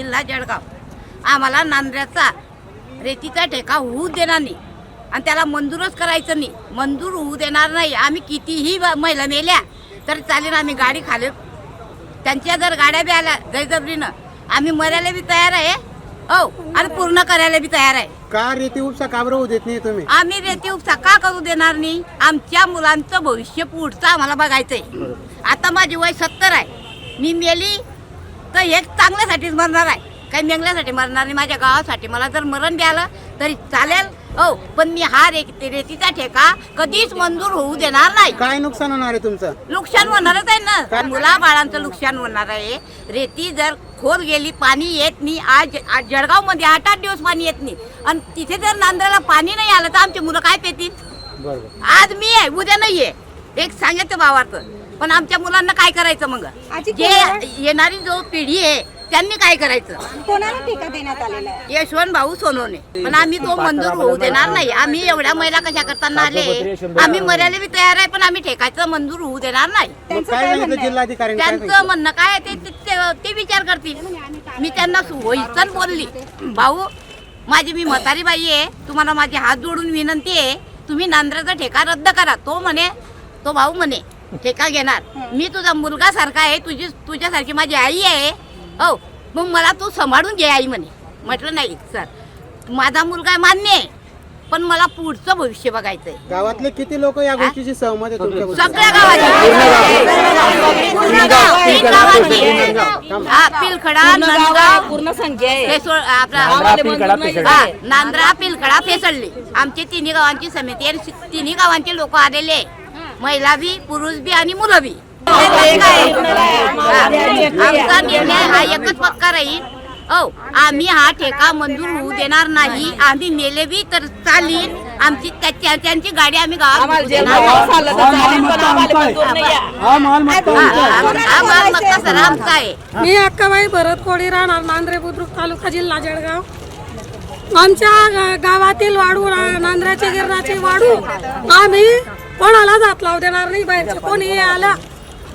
जिल्हा जळगाव. आम्हाला नांद्र्याचा रेतीचा ठेका होऊ देणार नाही. आणि त्याला मंजूरच करायचं नाही. मंजूर होऊ देणार नाही. आम्ही कितीही महिला मेल्या तर चालेल आम्ही गाडी खाली. त्यांच्या जर गाड्या बी आल्या जैजबरीनं आम्ही मरायला बी तयार आहे. हो आणि पूर्ण करायला बी तयार आहे. का रेती उपसा का बरं होऊ देत नाही तुम्ही? आम्ही रेती उपसा का करू देणार नाही? आमच्या मुलांचं भविष्य पुढचं आम्हाला बघायचंय. आता माझी वय सत्तर आहे. मी मेली तर हे चांगल्यासाठीच मरणार आहे. काही मेंगल्यासाठी मरणार नाही. माझ्या गावासाठी मला जर मरण द्यालं तरी चालेल. हो पण मी हा रे रेतीचा ठेका कधीच मंजूर होऊ देणार नाही. काय नुकसान होणार आहे तुमचं? नुकसान होणारच आहे? ना. मुला बाळांचं नुकसान होणार आहे. रेती जर खोल गेली पाणी येत नाही. आज जळगावमध्ये आठ आठ दिवस पाणी येत नाही. आणि तिथे जर नांद्राला पाणी नाही आलं तर आमची मुलं काय पेतील आज मी आहे उद्या नाही आहे एक सांगायचं भावार्थ पण आमच्या मुलांना काय करायचं मग? आजी, जे कोणाला- येणारी जो पिढी आहे त्यांनी काय करायचं? कोणाला ठेका देण्यात आलेला आहे? यशवंत भाऊ सोनवणे. पण आम्ही तो मंजूर होऊ देणार नाही. आम्ही एवढ्या महिला कशा करताना आले? आम्ही मरायला बी तयार आहे पण आम्ही ठेकायचं मंजूर होऊ देणार नाही. मग त्यांचं काय काय सांगितलं म्हणणं आहे? काय त्यांचं सांगितलं? म्हणणं काय आहे ते ते- ते- ते विचार करतील. मी त्यांना होईचन बोलली. भाऊ माझी मी म्हातारी बाई आहे. तुम्हाला माझे हात जोडून विनंती आहे. तुम्ही नांद्राचा ठेका रद्द करा. तो म्हणे तो भाऊ म्हणे ठेका घेणार? मी तुझा मुलगा सारखा आहे तुझी तुझ्यासारखी माझी आई आहे. हो मग मला तू सांभाळून घे आई म्हणे. म्हटलं नाही सर माझा मुलगा मान्य आहे पण मला पुढचं भविष्य बघायचंय. गावातले किती लोक या गोष्टीशी सहमत आहे तुमच्या सगळ्या गावाची हा पिलखडा नंदगाव. पूर्ण संख्या हा नांद्रा पिलखडा फेसळली. आमची तिन्ही गावांची समिती आणि तिन्ही गावांचे लोक आलेले आहे. महिला बी पुरुष बी आणि मुलं बी. हा. आमचा निर्णय हा एकच पक्का राहील. हो आम्ही हा ठेका मंजूर होऊ देणार नाही. आम्ही नेले बी तर चालील आमची त्यांची गाडी आम्ही गावात सर आमचा आहे. मी अक्काबाई भरत कोळी राहणार नांद्रे बुद्रुक तालुका जिल्हा जळगाव. आमच्या गावातील वाडू नांद्र्याचे गिरणाचे वाडू आम्ही कोणाला जात लावू देणार नाही बाहेरचे? कोणी आला?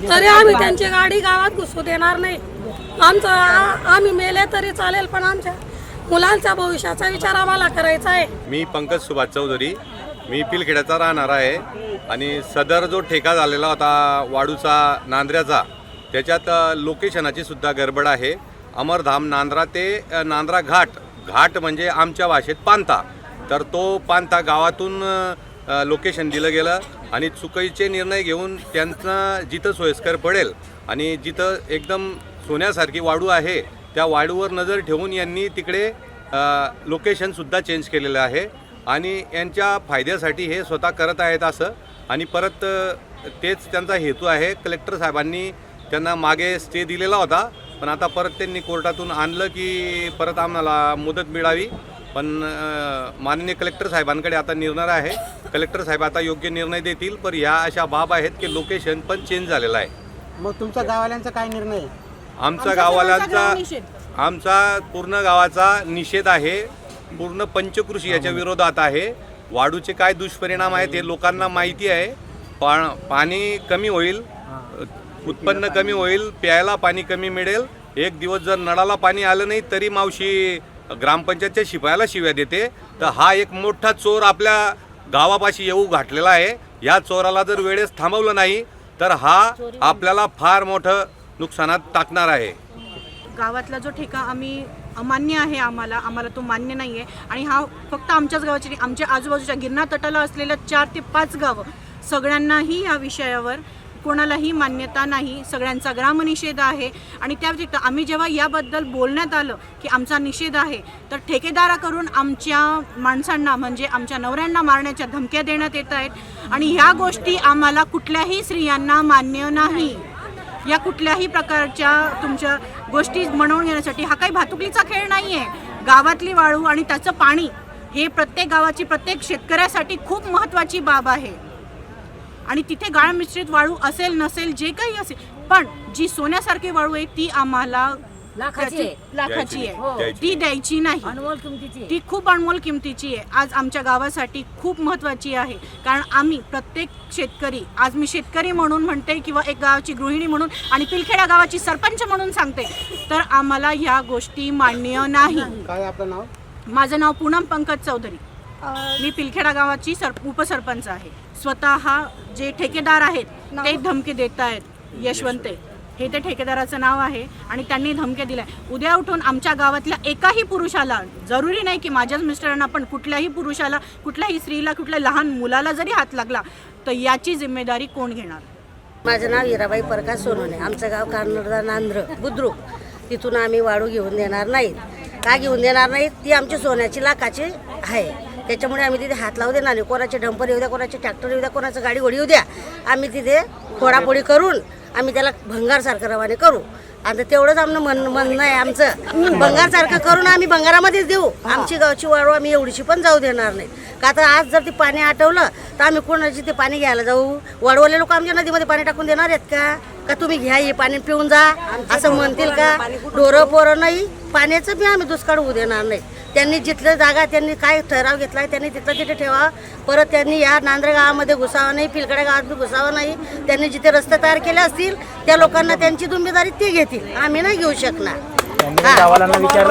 तरी आम्ही त्यांची गाडी गावात घुसू देणार नाही. आमचं आम्ही मेले तरी चालेल पण आमच्या मुलांच्या भविष्याचा विचार आम्हाला करायचा आहे. मी पंकज सुभाष चौधरी मी पिलखेड्याचा राहणार आहे. आणि सदर जो ठेका झालेला होता वाडूचा नांद्र्याचा त्याच्यात लोकेशनाची सुद्धा गडबड आहे. अमरधाम नांद्रा ते नांद्रा घाट. घाट म्हणजे आमच्या भाषेत पांता. तर तो पांता गावातून लोकेशन दिलं गेलं आणि चुकीचे निर्णय घेऊन त्यांना जिथं सोयीस्कर पडेल आणि जिथं एकदम सोन्यासारखी वाडू आहे त्या वाडूवर नजर ठेवून यांनी तिकडे लोकेशनसुद्धा चेंज केलेलं आहे आणि यांच्या फायद्यासाठी हे स्वतः करत आहेत असं आणि परत तेच त्यांचा हेतू आहे. कलेक्टर साहेबांनी त्यांना मागे स्टे दिलेला होता पण आता परत त्यांनी कोर्टातून आणलं की परत आम्हाला मुदत मिळावी. पण माननीय कलेक्टर साहेबांकडे आता निर्णय आहे. कलेक्टर साहेब आता योग्य निर्णय देतील पण ह्या अशा बाब आहेत की लोकेशन पण चेंज झालेलं आहे. मग तुमच्या गावाल्यांचा काय निर्णय आहे? आमचा गावाल्यांचा आमचा पूर्ण गावाचा निषेध आहे. पूर्ण पंचकृषी याच्या विरोधात आहे. वाढूचे काय दुष्परिणाम आहेत हे लोकांना माहिती आहे. पा पाणी कमी होईल उत्पन्न कमी होईल प्यायला पाणी कमी मिळेल. एक दिवस जर नळाला पाणी आलं नाही तरी मावशी ग्रामपंचायतच्या शिपायाला शिव्या देते. तर हा एक मोठा चोर आपल्या गावापाशी येऊ घातलेला आहे. या चोराला जर वेळेस थांबवलं नाही तर हा आपल्याला फार मोठं नुकसानात टाकणार आहे. गावातला जो ठेका आम्ही अमान्य आहे आम्हाला आम्हाला तो मान्य नाही आहे आणि हा फक्त आमच्याच गावाची आमच्या आजूबाजूच्या गिरणा तटाला असलेल्या चार ते पाच गावं सगळ्यांनाही या विषयावर कोणालाही मान्यता नाही सगळ्यांचा ग्रामनिषेध आहे. आणि त्या व्यतिरिक्त आम्ही जेव्हा याबद्दल बोलण्यात आलं की आमचा निषेध आहे तर ठेकेदाराकडून आमच्या माणसांना म्हणजे आमच्या नवऱ्यांना मारण्याच्या धमक्या देण्यात येत आहेत. आणि ह्या गोष्टी आम्हाला कुठल्याही स्त्रियांना मान्य नाही. या कुठल्याही प्रकारच्या तुमच्या गोष्टी म्हणवून घेण्यासाठी हा काही भातुकलीचा खेळ नाही आहे गावातली वाळू आणि त्याचं पाणी हे प्रत्येक गावाची प्रत्येक शेतकऱ्यासाठी खूप महत्त्वाची बाब आहे. आणि तिथे गाळ मिश्रित वाळू असेल नसेल जे काही असेल पण जी सोन्यासारखी वाळू आहे ती आम्हाला लाखाची. आहे. ती द्यायची नाही. अनमोल किमतीची ती खूप अनमोल किमतीची आहे. आज आमच्या गावासाठी खूप महत्त्वाची आहे. कारण आम्ही प्रत्येक शेतकरी आज मी शेतकरी म्हणून म्हणते किंवा एक गावाची गृहिणी म्हणून आणि पिलखेडा गावाची सरपंच म्हणून सांगते तर आम्हाला ह्या गोष्टी मान्य नाही. काय आपलं नाव? माझं नाव पूनम पंकज चौधरी. मी पिलखेडा गावाची सर उपसरपंच आहे. स्वतः जे ठेकेदार आहेत ते धमकी देत आहेत यशवंते. हे ते ठेकेदाराचं नाव आहे आणि त्यांनी धमके दिल्या उद्या उठून आमच्या गावातल्या एकाही पुरुषाला जरुरी नाही की माझ्याच मिस्टरांना पण कुठल्याही पुरुषाला कुठल्याही स्त्रीला कुठल्या लहान मुलाला जरी हात लागला तर याची जिम्मेदारी कोण घेणार? माझं नाव हिराबाई प्रकाश सोनवणे. आमचं गाव कार्नडदा नांद्र बुद्रुक. तिथून आम्ही वाळू घेऊन देणार नाहीत. का घेऊन देणार नाहीत? ती आमची सोन्याची लाखाची आहे. त्याच्यामुळे आम्ही तिथे हात लावू देणार नाही कोणाचे डंपर येऊ द्या कोणाचे ट्रॅक्टर येऊ द्या कोणाचं गाडी घोडी येऊ द्या. आम्ही तिथे फोडाफोडी करून आम्ही त्याला भंगारसारखं रवाने करू. आता तेवढंच आमचं म्हण म्हणणं आहे आमचं. भंगारसारखं करून आम्ही भंगारामध्येच देऊ. आमची गावची वाळू आम्ही एवढीशी पण जाऊ देणार नाही. का तर आज जर ते पाणी आटवलं तर आम्ही कोणाची ते पाणी घ्यायला जाऊ? वाढवले लोक आमच्या नदीमध्ये पाणी टाकून देणार आहेत का? का तुम्ही घ्या हे पाणी पिऊन जा. असं म्हणतील का? ढोरं पोरं नाही. पाण्याचं बी आम्ही दुष्काळ होऊ देणार नाही. त्यांनी जिथलं जागा त्यांनी काय ठराव घेतलाय त्यांनी तिथलं तिथे ठेवा. परत त्यांनी या नांद्रे गावामध्ये घुसावं नाही पिलकडे गावात बी घुसावं नाही. त्यांनी जिथे रस्ते तयार केले असतील त्या लोकांना त्यांची जिम्मेदारी ते घेतील. आम्ही नाही घेऊ शकणार. हा.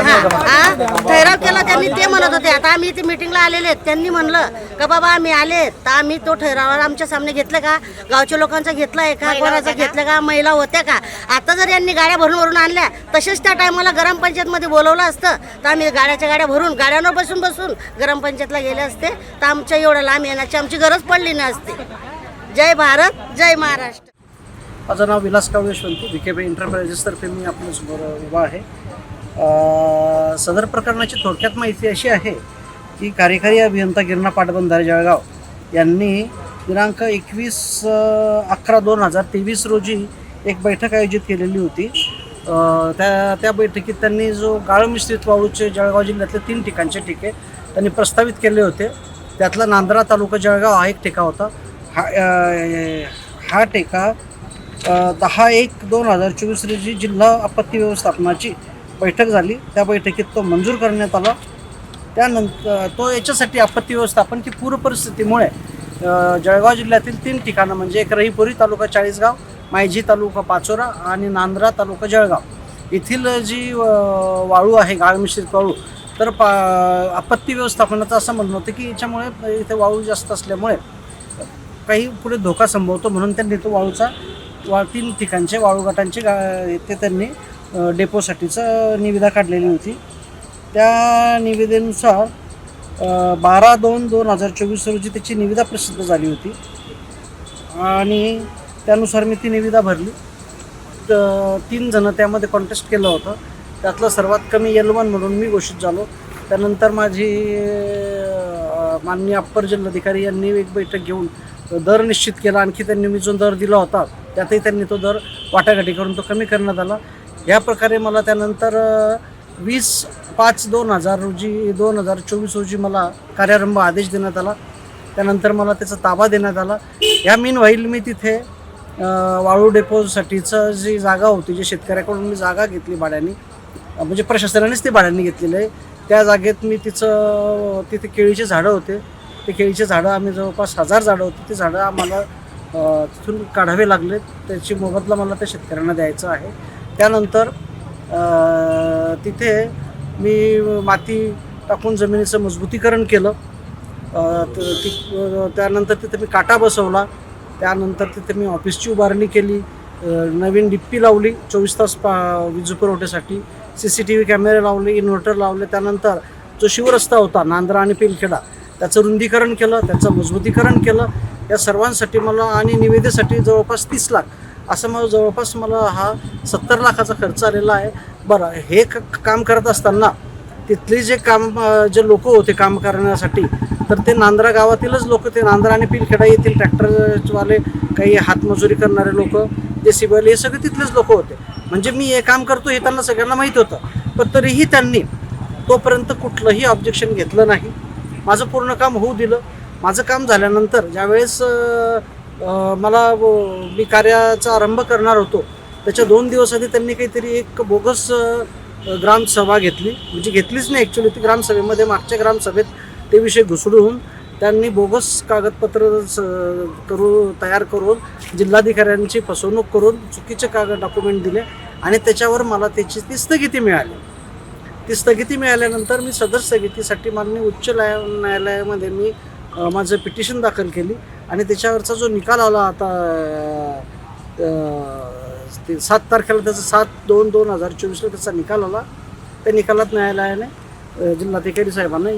हा, हा. ठराव केला त्यांनी ते म्हणत होते. आता आम्ही इथे मिटिंगला आलेले आहेत. त्यांनी म्हणलं का बाबा आम्ही आले तर आम्ही तो ठराव आमच्या सामने घेतलं का? गावच्या लोकांचा घेतलाय का? कोणाचा घेतलं का? महिला होत्या का? आता जर यांनी गाड्या भरून भरून आणल्या तसेच त्या टायमाला ग्रामपंचायत मध्ये बोलवलं असतं. तर आम्ही गाड्याच्या गाड्या भरून गाड्यांवर बसून बसून ग्रामपंचायतला गेले असते. तर आमच्या एवढं लांब येण्याची आमची गरज पडली नसते. जय भारत जय महाराष्ट्र. माझं नाव Vilas Kawale Yashwanti V K B एंटरप्राइजेसतर्फे मी आपल्यासमोर उभा आहे. सदर प्रकरणाची थोडक्यात माहिती अशी आहे की कार्यकारी अभियंता गिरणा पाटबंधारे जळगाव यांनी दिनांक एकवीस अकरा दोन हजार तेवीस रोजी एक बैठक आयोजित केलेली होती. त्या त्या बैठकीत त्यांनी जो गाळ मिश्रित वाळूचे जळगाव जिल्ह्यातले तीन ठिकाणचे ठिके त्यांनी प्रस्तावित केले होते. त्यातला नांदरा तालुका जळगाव हा एक ठेका होता. हा हा ठेका दहा एक दोन हजार चोवीस रोजी जिल्हा आपत्ती व्यवस्थापनाची बैठक झाली त्या बैठकीत तो मंजूर करण्यात आला. त्यानंतर तो याच्यासाठी आपत्ती व्यवस्थापन की पूर परिस्थितीमुळे जळगाव जिल्ह्यातील तीन ठिकाणं म्हणजे एक रहीपुरी तालुका चाळीसगाव मायजी तालुका पाचोरा आणि नांद्रा तालुका जळगाव. येथील जी वाळू आहे गाळमिश्रित वाळू तर पा आपत्ती व्यवस्थापनाचं असं म्हणणं होतं की याच्यामुळे इथे वाळू जास्त असल्यामुळे काही पुढे धोका संभवतो म्हणून त्यांनी तो वाळूचा वा तीन ठिकाणचे वाळूघाटांचे गा ते त्यांनी डेपोसाठीचं निविदा काढलेली होती. त्या निविदेनुसार बारा दोन दोन हजार चोवीस रोजी त्याची निविदा प्रसिद्ध झाली होती. आणि त्यानुसार मी ती निविदा भरली. तीन जणं त्यामध्ये कॉन्टेस्ट केलं होतं. त्यातलं सर्वात कमी यलवन वन म्हणून मी घोषित झालो. त्यानंतर माझी माननीय अप्पर जिल्हाधिकारी यांनी एक बैठक घेऊन दर निश्चित केला. आणखी त्यांनी मी जो दर दिला होता त्यातही त्यांनी तो दर वाटाघाटी करून तो कमी करण्यात आला. या प्रकारे मला त्यानंतर वीस पाच दोन हजार रोजी दोन हजार चोवीस रोजी मला कार्यारंभ आदेश देण्यात आला. त्यानंतर मला त्याचा ताबा देण्यात आला. या मीन व्हाईल मी तिथे वाळू डेपोसाठीचं जी जागा होती जी शेतकऱ्याकडून मी जागा घेतली भाड्याने म्हणजे प्रशासनानेच ती भाड्याने घेतलेली आहे. त्या जागेत मी तिचं तिथे केळीचे झाडं होते. ते केळीचे झाडं आम्ही जवळपास हजार झाडं होती. ती झाडं आम्हाला तिथून काढावे लागले. त्याची मोबदला मला त्या शेतकऱ्यांना द्यायचं आहे. त्यानंतर तिथे मी माती टाकून जमिनीचं मजबूतीकरण केलं. ती- त्यानंतर तिथे मी काटा बसवला. त्यानंतर तिथे मी ऑफिसची उभारणी केली. नवीन डिप्पी लावली चोवीस तास पा वीज पुरवठ्यासाठी. सी सी टी व्ही कॅमेरे लावले इन्व्हर्टर लावले. त्यानंतर जो शिवरस्ता होता नांद्रा आणि पिलखेडा त्याचं रुंदीकरण केलं त्याचं मजबूतीकरण केलं. या सर्वांसाठी मला आणि निविदेसाठी जवळपास तीस लाख असं मग जवळपास मला हा सत्तर लाखाचा खर्च आलेला आहे. बरं हे क काम करत असताना तिथली जे काम जे लोक होते काम करण्यासाठी तर ते नांद्रा गावातीलच लोक ते नांद्रा आणि पिलखेडा येथील ट्रॅक्टरवाले काही हातमजुरी करणारे लोक जे सिबल हे सगळे तिथलेच लोक होते. म्हणजे मी हे काम करतो हे त्यांना सगळ्यांना माहीत होतं. पण तरीही त्यांनी तोपर्यंत कुठलंही ऑब्जेक्शन घेतलं नाही. माझं पूर्ण काम होऊ दिलं. माझं काम झाल्यानंतर ज्यावेळेस मला मी कार्याचा आरंभ करणार होतो त्याच्या दोन दिवस आधी त्यांनी काहीतरी एक बोगस ग्रामसभा घेतली. म्हणजे घेतलीच नाही ॲक्च्युली ती ग्रामसभेमध्ये मागच्या ग्रामसभेत ते विषय घुसडून त्यांनी बोगस कागदपत्र स- करू तयार करून जिल्हाधिकाऱ्यांची फसवणूक करून चुकीचे कागद डॉक्युमेंट दिले आणि त्याच्यावर मला त्याची ती स्थगिती मिळाली. ती स्थगिती मिळाल्यानंतर मी सदर स्थगितीसाठी माननीय उच्च न्याय न्यायालयामध्ये मी माझं पिटिशन दाखल केली आणि त्याच्यावरचा जो निकाल आला आता ते सात तारखेला त्याचा सात दोन दोन हजार चोवीसला त्याचा निकाल आला. त्या निकालात न्यायालयाने जिल्हाधिकारी साहेबांना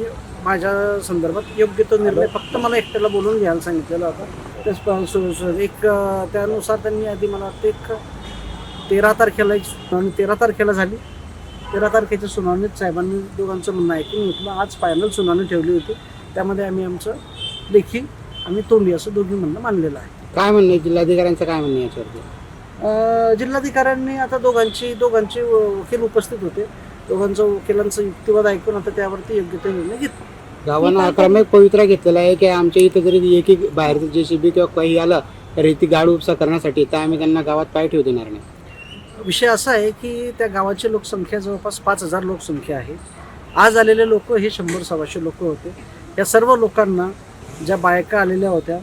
माझ्या संदर्भात योग्य तो निर्णय फक्त मला एकट्याला बोलून घ्यायला सांगितलेला होता. सु- एक त्यानुसार त्यांनी आधी मला वाटतं एक तेरा तारखेला एक सुनावणी तेरा तारखेला झाली. तेरा तारखेच्या सुनावणीत साहेबांनी दोघांचं म्हणणं ऐकून घेतलं. आज फायनल सुनावणी ठेवली होती. त्यामध्ये आम्ही आमचं लेखी आणि तोंडी असं दोघी म्हणणं मानलेलं आहे. काय म्हणणं आहे? जिल्हाधिकाऱ्यांचं काय म्हणणं आहे याच्यावरती? अ, जिल्हाधिकाऱ्यांनी आता दोघांची दोघांचे वकील उपस्थित होते. दोघांचं वकिलांचं युक्तिवाद ऐकून आता त्यावरती योग्य ते निर्णय घेतला. गावानं आक्रमक पवित्रा घेतलेला आहे की आमच्या इथे जरी एक एक बाहेर जे सी बी किंवा काही आलं तर इथे गाड उपसा करण्यासाठी तर आम्ही त्यांना गावात पाय ठेवू देणार नाही. विषय असा आहे की त्या गावाची लोकसंख्या जवळपास पाच हजार लोकसंख्या आहे. आज आलेले लोक हे शंभर सव्वाशे लोक होते. या सर्व लोकांना ज्या बायका आलेल्या होत्या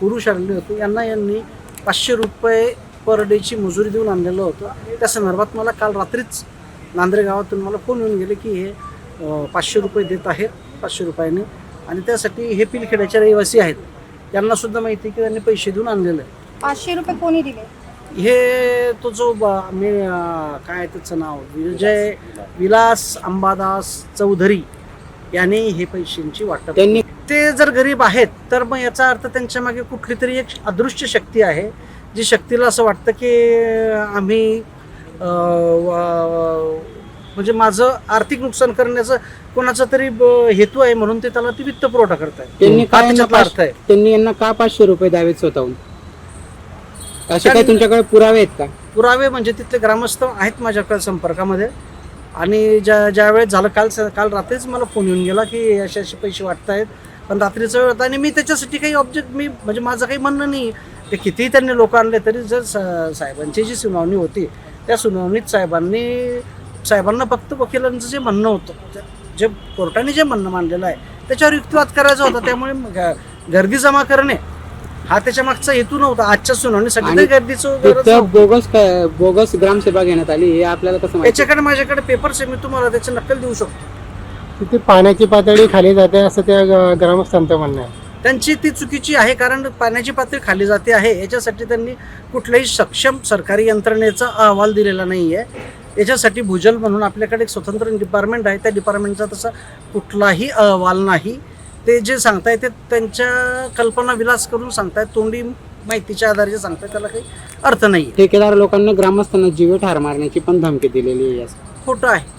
पुरुष आलेले होते यांना यांनी पाचशे रुपये पर डेची मजुरी देऊन आणलेलं होतं. त्या संदर्भात मला काल रात्रीच नांद्रे गावातून मला फोन येऊन गेले की हे पाचशे रुपये देत आहेत पाचशे रुपयाने. आणि त्यासाठी हे पिलखेड्याचे रहिवासी आहेत. त्यांना सुद्धा माहिती आहे की त्यांनी पैसे देऊन आणलेलं आहे. पाचशे रुपये कोणी दिले? हे तो जो ब- मी काय त्याचं नाव विजय विलास अंबादास चौधरी यांनी हे पैशांची वाटप त्यांनी ते जर गरीब आहेत तर मग याचा अर्थ त्यांच्या मागे कुठली तरी एक अदृश्य शक्ती आहे जी शक्तीला असं वाटतं की आम्ही म्हणजे माझं आर्थिक नुकसान करण्याचं कोणाचा तरी हेतू आहे म्हणून ते त्याला ती वित्त पुरवठा करताय त्यांनी हा काय अर्थ आहे. त्यांनी यांना का पाचशे रुपये द्यावेत स्वतःहून? असे काय कारण- तुमच्याकडे पुरावे आहेत का? पुरावे म्हणजे तिथले ग्रामस्थ आहेत माझ्याकडे संपर्कामध्ये. आणि ज्या ज्या वेळेस झालं काल स- काल रात्रीच मला फोन येऊन गेला की असे असे पैसे वाटत आहेत पण रात्रीचा वेळ होता आणि मी त्याच्यासाठी काही ऑब्जेक्ट मी म्हणजे माझं काही म्हणणं नाही. ते कितीही त्यांनी लोक आणले तरी जर सा- साहेबांची जी सुनावणी होती त्या सुनावणीत साहेबांनी साहेबांना फक्त वकिलांचं जे म्हणणं होतं जे- कोर्टाने जे म्हणणं मांडलेलं आहे त्याच्यावर युक्तिवाद करायचा होता. त्यामुळे गर्दी जमा करणे हा त्याच्या मागचा हेतू नव्हता आजच्या सुनावणीसाठी आणि तरी गर्दीचं गरज तिथं नव्हती. बोगस काय बोगस ग्रामसभा घेण्यात आली हे आपल्याला कसं माहिती? याच्याकडे माझ्याकडे पेपर्स आहे मी तुम्हाला त्याची नक्कल देऊ शकतो. तिथे पाण्याची पातळी खाली जाते असं त्या ग- ग्रामस्थांचं म्हणणं आहे. त्यांची ती चुकीची आहे कारण पाण्याची पातळी खाली जाते आहे याच्यासाठी त्यांनी कुठल्याही सक्षम सरकारी यंत्रणेचा अहवाल दिलेला नाही आहे याच्यासाठी भूजल म्हणून आपल्याकडे एक स्वतंत्र डिपार्टमेंट आहे त्या डिपार्टमेंटचा तसा कुठलाही अहवाल नाही. ते जे सांगताय ते त्यांच्या कल्पना विलास करून सांगतायत तोंडी माहितीच्या आधारे जे सांगतायत त्याला काही अर्थ नाही ठेकेदार लोकांना ग्रामस्थांना जीवे ठार मारण्याची पण धमकी दिलेली आहे. खोटं आहे.